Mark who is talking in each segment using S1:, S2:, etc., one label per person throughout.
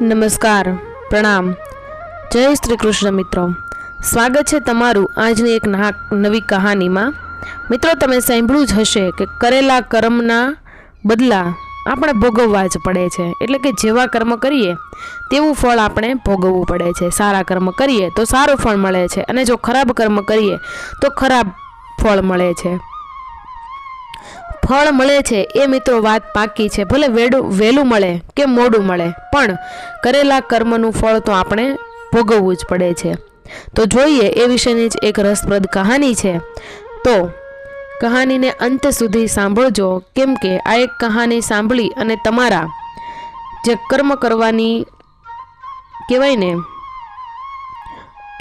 S1: નમસ્કાર, પ્રણામ. જય શ્રી કૃષ્ણ મિત્રો. સ્વાગત છે તમારું આજની એક નવી કહાનીમાં. મિત્રો, તમે સાંભળ્યું જ હશે કે કરેલા કર્મના બદલા આપણે ભોગવવા જ પડે છે. એટલે કે જેવા કર્મ કરીએ, તેવું ફળ આપણે ભોગવવું પડે છે. સારા કર્મ કરીએ તો સારું ફળ મળે છે. અને જો ખરાબ કર્મ કરીએ તો ખરાબ ફળ મળે છે. ફળ મળે છે એ મિત્રો વાત પાકી છે. ભલે વેડું વહેલું મળે કે મોડું મળે, પણ કરેલા કર્મનું ફળ તો આપણે ભોગવવું જ પડે છે. તો જોઈએ એ વિશેની જ એક રસપ્રદ કહાની છે. તો કહાનીને અંત સુધી સાંભળજો. કેમ કે આ એક કહાની સાંભળી અને તમારા જે કર્મ કરવાની કહેવાય ને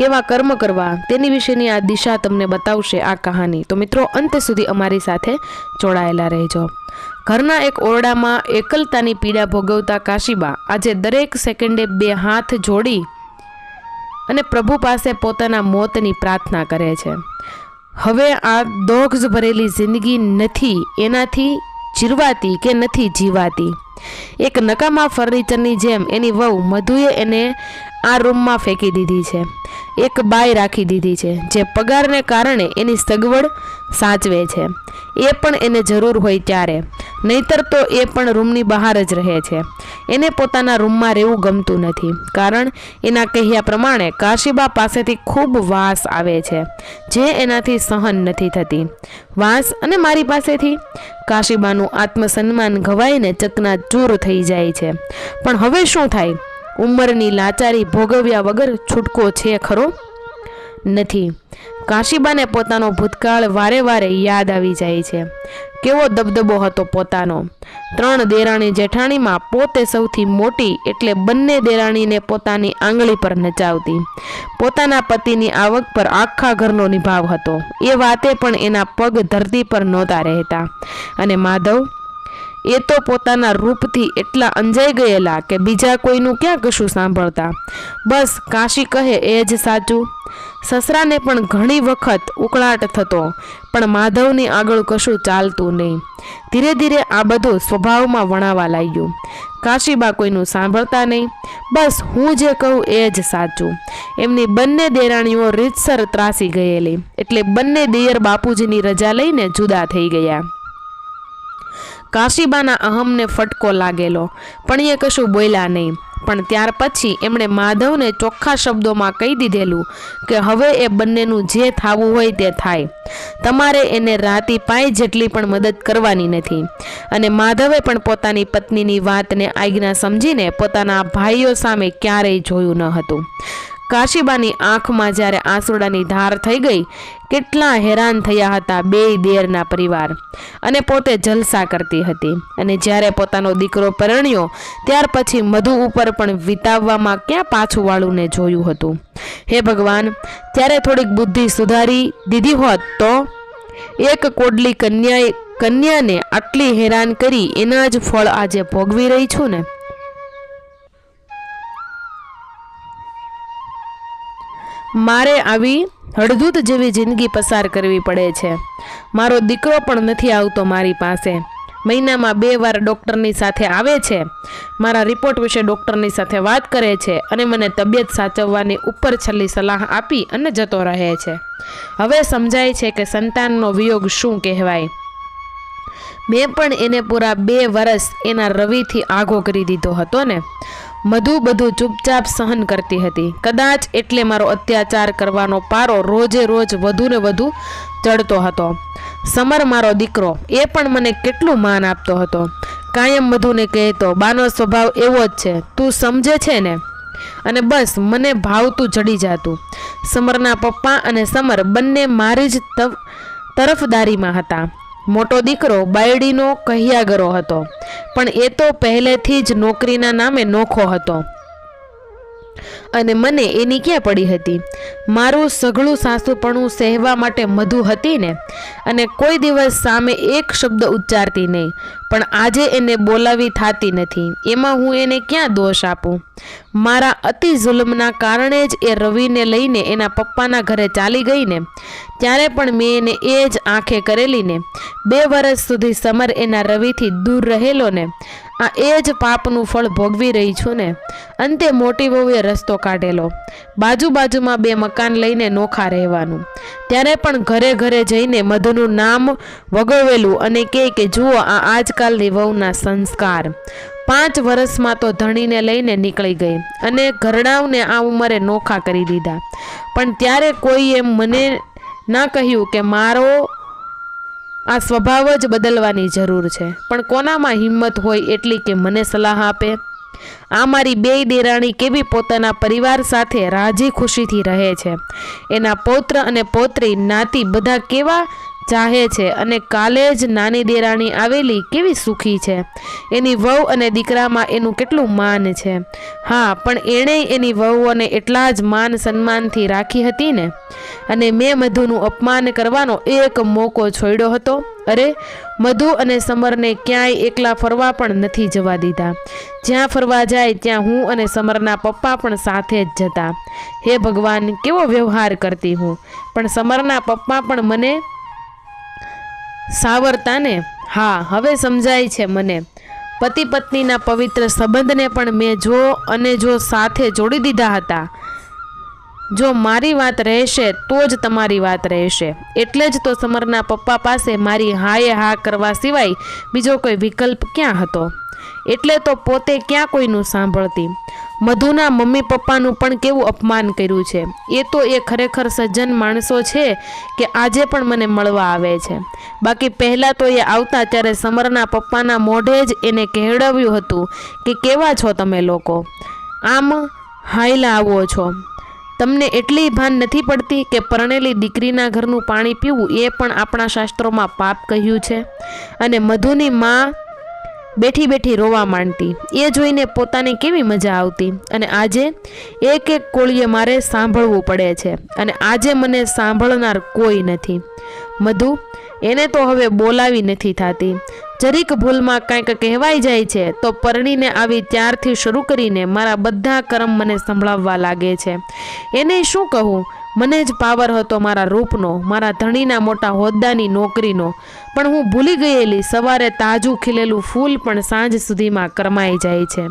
S1: કેવા કર્મ કરવા તેની વિશેની આ દિશા તમને બતાવશે આ કહાની. તો મિત્રો, અંત સુધી અમારી સાથે જોડાયેલા રહેજો. ઘરના એક ઓરડામાં એકલતાની પીડા ભોગવતા કાશીબા આજે દરેક સેકન્ડે બે હાથ જોડી અને પ્રભુ પાસે પોતાના મોતની પ્રાર્થના કરે છે. હવે આ દોઘ ભરેલી જિંદગી નથી, એનાથી જીરવાતી કે નથી જીવાતી? એક નકામા ફર્નિચરની જેમ એની વહુ મધુએ એને આ રૂમમાં ફેંકી દીધી છે. એક બાય રાખી દીધી છે, જે પગારને કારણે એની સગવડ સાચવે છે. એ પણ એને જરૂર હોય ત્યારે. નહીતર તો એ પણ રૂમની બહાર જ રહે છે. એને પોતાના રૂમમાં રહેવું ગમતું નથી. કારણ એના કહ્યા પ્રમાણે કાશીબા પાસેથી ખૂબ વાસ આવે છે, જે એનાથી સહન નથી થતી. વાસ અને મારી પાસેથી? કાશીબાનું આત્મસન્માન ઘવાઈને ચકના ચૂર થઈ જાય છે. પણ હવે શું થાય? ઉંમરની લાચારી ભોગવ્યા વગર છૂટકો છે ખરો? નથી. કાશીબાને પોતાનો ભૂતકાળ વારે વારે યાદ આવી જાય છે. કેવો દબદબો હતો પોતાનો. ત્રણ દેરાણી જેઠાણીમાં પોતે સૌથી મોટી એટલે બંને દેરાણીને પોતાની આંગળી પર નચાવતી. પોતાના પતિની આવક પર આખા ઘરનો નિભાવ હતો. એ વાતે પણ એના પગ ધરતી પર નહોતા રહેતા. અને માધવ, એ તો પોતાના રૂપથી એટલા અંજાઈ ગયેલા કે બીજા કોઈનું ક્યાં કશું સાંભળતા? બસ કાશી કહે, એ જ સાચું. સસરાને પણ ઘણી વખત ઉકળાટ થતો, પણ માધવની આગળ કશું ચાલતું નહીં. ધીરે ધીરે આ બધું સ્વભાવમાં વણાવા લાગ્યું. કાશીબા કોઈનું સાંભળતા નહીં. બસ હું જે કહું એ જ સાચું. એમની બંને દેરાણીઓ રીતસર ત્રાસી ગયેલી, એટલે બંને દિયર બાપુજીની રજા લઈને જુદા થઈ ગયા. કાશીબાના અહમને ફટકો લાગેલો, પણ એ કશું બોલ્યા નહીં. પણ ત્યાર પછી એમણે માધવને ચોખ્ખા શબ્દોમાં કહી દીધેલું કે હવે એ બંનેનું જે થવું હોય તે થાય. તમારે એને રાતી પાય જેટલી પણ મદદ કરવાની નથી. અને માધવે પણ પોતાની પત્નીની વાતને આજ્ઞા સમજીને પોતાના ભાઈઓ સામે ક્યારેય જોયું ન હતું. કાશીબાની આંખમાં જ્યારે આંસુડાની ધાર થઈ ગઈ, કેટલા હેરાન થયા હતા બે દેરના પરિવાર. અને પોતે જલસા કરતી હતી. અને જ્યારે પોતાનો દીકરો પરણ્યો, ત્યાર પછી મધુ ઉપર પણ વિતાવવામાં ક્યાં પાછું વાળુંને જોયું હતું? હે ભગવાન, ત્યારે થોડીક બુદ્ધિ સુધારી દીધી હોત તો? એક કોડલી કન્યાએ, કન્યાને આટલી હેરાન કરી એના જ ફળ આજે ભોગવી રહી છું ને? મારે આવી હળદૂત જેવી જિંદગી પસાર કરવી પડે છે. મારો દીકરો પણ નથી આવતો મારી પાસે. મહિનામાં બે વાર ડૉક્ટરની સાથે આવે છે. મારા રિપોર્ટ વિશે ડૉક્ટરની સાથે વાત કરે છે અને મને તબિયત સાચવવાની ઉપર છેલ્લી સલાહ આપી અને જતો રહે છે. હવે સમજાય છે કે સંતાનનો વિયોગ શું કહેવાય. મેં પણ એને પૂરા બે વર્ષ એના રવિથી આઘો કરી દીધો હતો ને. મધુ બધું ચૂપચાપ સહન કરતી હતી. કદાચ એટલે મારો અત્યાચાર કરવાનો પારો રોજે રોજ વધુ ને વધુ ચડતો હતો. સમર મારો દીકરો, એ પણ મને કેટલું માન આપતો હતો. કાયમ મધુને કહેતો બાનો સ્વભાવ એવો જ છે. તું સમજે છે ને? અને બસ, મને ભાવતું ચડી જાતું. સમરના પપ્પા અને સમર બંને મારી જ તરફદારીમાં હતા. મોટો દીકરો બાયડીનો કહિયાગરો હતો. પણ એ તો પહેલેથી જ નોકરીના નામે નોખો હતો. અને મને એની ક્યાં પડી હતી? મારું સઘળું સાસુપણું સહેવા માટે મધુ હતી ને, અને કોઈ દિવસ સામે એક શબ્દ ઉચ્ચારતી નહીં, પણ આજે એને બોલાવી થાતી નથી. એમાં હું એને ક્યાં દોષ આપું? મારા અતિ જુલ્મના કારણે જ એ રવિને લઈને એના પપ્પાના ઘરે ચાલી ગઈ ને, ત્યારે પણ મેં એને એ જ આંખે કરેલી ને, બે વર્ષ સુધી સમર એના રવિથી દૂર રહેલો ને આ એ જ પાપનું ફળ ભોગવી રહી છું ને. અંતે મોટી વહુએ રસ્તો કાઢેલો. બાજુ બાજુમાં બે મકાન લઈને નોખા રહેવાનું. ત્યારે પણ ઘરે ઘરે જઈને મધુનું નામ વગોવેલું અને કહે કે, જુઓ, આ આજકાલની વહુના સંસ્કાર. પાંચ વર્ષમાં તો ધણીને લઈને નીકળી ગઈ અને ઘરડાવને આ ઉંમરે નોખા કરી દીધા. પણ ત્યારે કોઈ એમ મને ના કહ્યું કે, મારો આ સ્વભાવ જ બદલવાની જરૂર છે. પણ કોનામાં હિંમત હોય એટલી કે મને સલાહ આપે? આ મારી બે દેરાણી કેવી પોતાના પરિવાર સાથે રાજી ખુશીથી રહે છે? એના પૌત્ર અને પૌત્રી નાતી બધા કેવા ચાહે છે અને કાલે જ નાની દેરાણી આવેલી કેવી સુખી છે. એની વહુ અને દીકરામાં એનું કેટલું માન છે. હા, પણ એણે એની વહુઓને એટલા જ માન સન્માનથી રાખી હતી ને? અને મેં મધુનું અપમાન કરવાનો એક મોકો છોડ્યો હતો? અરે, મધુ અને સમરને ક્યાંય એકલા ફરવા પણ નથી જવા દીધા. જ્યાં ફરવા જાય ત્યાં હું અને સમરના પપ્પા પણ સાથે જ જતા. હે ભગવાન, કેવો વ્યવહાર કરતી હું? પણ સમરના પપ્પા પણ મને સાવરતા ને હા, હવે સમજાય છે મને. પતિ પત્નીના પવિત્ર સંબંધને પણ મેં જો અને જો સાથે જોડી દીધા હતા. જો મારી વાત રહેશે, તો જ તમારી વાત રહેશે. એટલે જ તો સમરના પપ્પા પાસે મારી હાએ હા કરવા સિવાય બીજો કોઈ વિકલ્પ ક્યાં હતો? એટલે તો પોતે ક્યાં કોઈનું સાંભળતી? મધુના મમ્મી પપ્પાનું પણ કેવું અપમાન કર્યું છે. એ તો એ ખરેખર સજ્જન માણસો છે કે આજે પણ મને મળવા આવે છે. બાકી પહેલાં તો એ આવતા ત્યારે સમરના પપ્પાના મોઢે જ એને કહેવડાવ્યું હતું કે કેવા છો તમે લોકો? આમ હાયલા આવો છો. તમને એટલી ભાન નથી પડતી કે પરણેલી દીકરીના ઘરનું પાણી પીવું એ પણ આપણા શાસ્ત્રોમાં પાપ કહ્યું છે? અને મધુની માં બેઠી બેઠી રોવા માંડતી. એ જોઈને પોતાને કેવી મજા આવતી અને આજે એક એક કોળીએ મારે સાંભળવું પડે છે અને આજે મને સાંભળનાર કોઈ નથી. મધુ, એને તો હવે બોલાવી નથી થતી. જરીક ભૂલમાં કંઈક કહેવાઈ જાય છે તો પરણીને આવી ત્યારથી શરૂ કરીને મારા બધા કર્મ મને સંભળાવવા લાગે છે. એને શું કહું? મને જ પાવર હતો મારા રૂપનો, મારા ધણીના મોટા હોદ્દાની નોકરીનો. પણ હું ભૂલી ગયેલી, સવારે તાજું ખીલેલું ફૂલ પણ સાંજ સુધીમાં કરમાઈ જાય છે.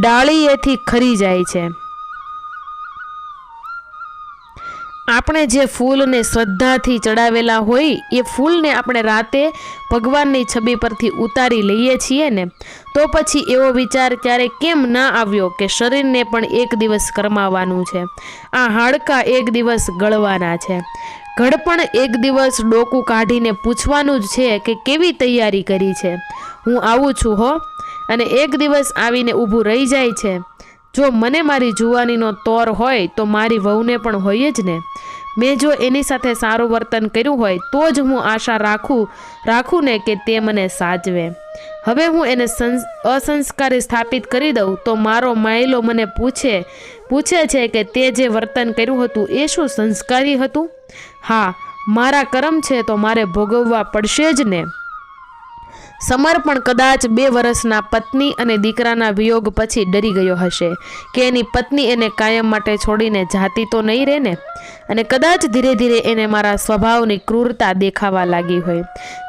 S1: ડાળીએથી ખરી જાય છે. આપણે જે ફૂલને શ્રદ્ધાથી ચડાવેલા હોય, એ ફૂલને આપણે રાતે ભગવાનની છબી પરથી ઉતારી લઈએ છીએ ને. તો પછી એવો વિચાર ક્યારે કેમ ના આવ્યો કે શરીરને પણ એક દિવસ કરમાવાનું છે? આ હાડકાં એક દિવસ ગળવાના છે. ઘડપણ એક દિવસ ડોકું કાઢીને પૂછવાનું જ છે કે કેવી તૈયારી કરી છે? હું આવું છું હો. અને એક દિવસ આવીને ઊભું રહી જાય છે. જો મને મારી જુવાનીનો તોર હોય તો મારી વહુને પણ હોય જ ને. મેં જો એની સાથે સારું વર્તન કર્યું હોય તો જ હું આશા રાખું રાખું ને કે તે મને સાચવે. હવે હું એને સંસ, અસંસ્કારી સ્થાપિત કરી દઉં તો મારો માયલો મને પૂછે પૂછે છે કે તે જે વર્તન કર્યું હતું એ શું સંસ્કારી હતું? હા, મારા કરમ છે તો મારે ભોગવવા પડશે જ ને. સમર પણ કદાચ બે વર્ષના પત્ની અને દીકરાના વિયોગ પછી ડરી ગયો હશે. કે એની પત્ની એને કાયમ માટે છોડીને જાતી તો નહીં રહે ને? અને કદાચ ધીરે ધીરે એને મારા સ્વભાવની ક્રૂરતા દેખાવા લાગી હોય.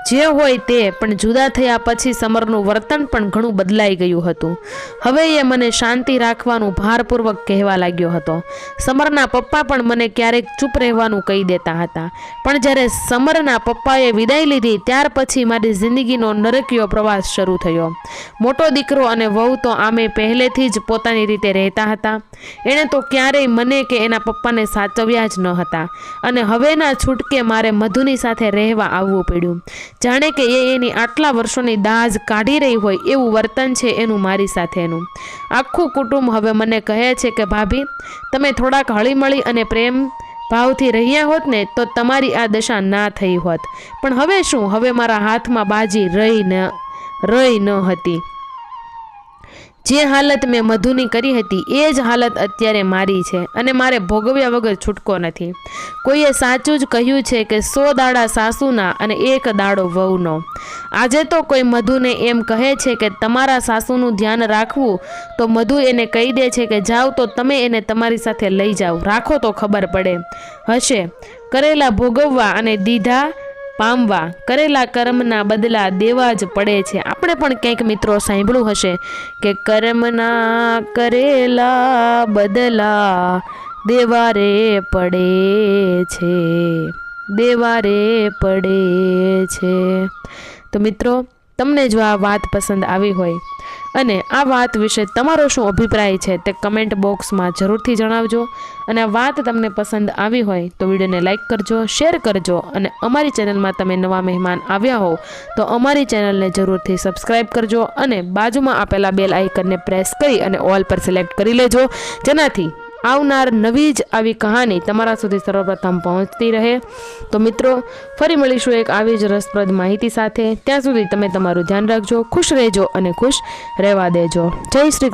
S1: જે હોય તે, પણ જુદા થયા પછી સમરનું વર્તન પણ ઘણું બદલાઈ ગયું હતું. હવે એ મને શાંતિ રાખવાનું ભારપૂર્વક કહેવા લાગ્યો હતો. સમરના પપ્પા પણ મને ક્યારેક ચૂપ રહેવાનું કહી દેતા હતા. પણ જ્યારે સમરના પપ્પાએ વિદાય લીધી, ત્યાર પછી મારી જિંદગીનો નરકીયો પ્રવાસ શરૂ થયો. મોટો દીકરો અને વહુ તો આમે પહેલેથી જ પોતાની રીતે રહેતા હતા. એણે તો ક્યારેય મને કે એના પપ્પાને સાચવ્યા જ ન હતા. અને હવેના છૂટકે મારે મધુની સાથે રહેવા આવવું પડ્યું. જાણે કે એ એની આટલા વર્ષોની દાજ કાઢી રહી હોય એવું વર્તન છે એનું મારી સાથેનું. આખું કુટુંબ હવે મને કહે છે કે, ભાભી, તમે થોડાક હળીમળી અને પ્રેમ ભાવથી રહ્યા હોત ને, તો તમારી આ દશા ના થઈ હોત. પણ હવે શું? હવે મારા હાથમાં બાજી રહી ન રહી ન હતી. જે હાલત મેં મધુની કરી હતી, એ જ હાલત અત્યારે મારી છે અને મારે ભોગવ્યા વગર છૂટકો નથી. કોઈએ સાચું જ કહ્યું છે કે સો દાડા સાસુના અને એક દાડો વહુનો. આજે તો કોઈ મધુને એમ કહે છે કે તમારા સાસુનું ધ્યાન રાખવું, તો મધુ એને કહી દે છે કે જાઓ તો તમે એને તમારી સાથે લઈ જાઓ. રાખો તો ખબર પડે. હશે. કરેલા ભોગવવા અને દીધા પામવા કરેલા કર્મના બદલા દેવા જ પડે છે. આપણે પણ ક્યાંક મિત્રો સાંભળ્યું હશે કે કર્મના કરેલા બદલા દેવા રે પડે છે. દેવા રે પડે છે. તો મિત્રો, તમને જો આ વાત પસંદ આવી હોય અને આ વાત વિશે તમારો શું અભિપ્રાય છે તે કમેન્ટ બોક્સમાં જરૂરથી જણાવજો. અને આ વાત તમને પસંદ આવી હોય તો વિડીયોને લાઇક કરજો શેર કરજો અને અમારી ચેનલમાં તમે નવા મહેમાન આવ્યા હો તો અમારી ચેનલને જરૂરથી સબસ્ક્રાઇબ કરજો અને બાજુમાં આપેલા બેલ આઇકનને પ્રેસ કરી અને ઓલ પર સિલેક્ટ કરી લેજો. જેનાથી આવનાર નવી જ આવી કહાની તમારા સુધી સર્વપ્રથમ પહોંચતી રહે. તો મિત્રો, ફરી મળીશું એક આવી જ રસપ્રદ માહિતી સાથે. ત્યાં સુધી તમે તમારું ધ્યાન રાખજો, ખુશ રહેજો અને ખુશ રહેવા દેજો. જય શ્રી કૃષ્ણ.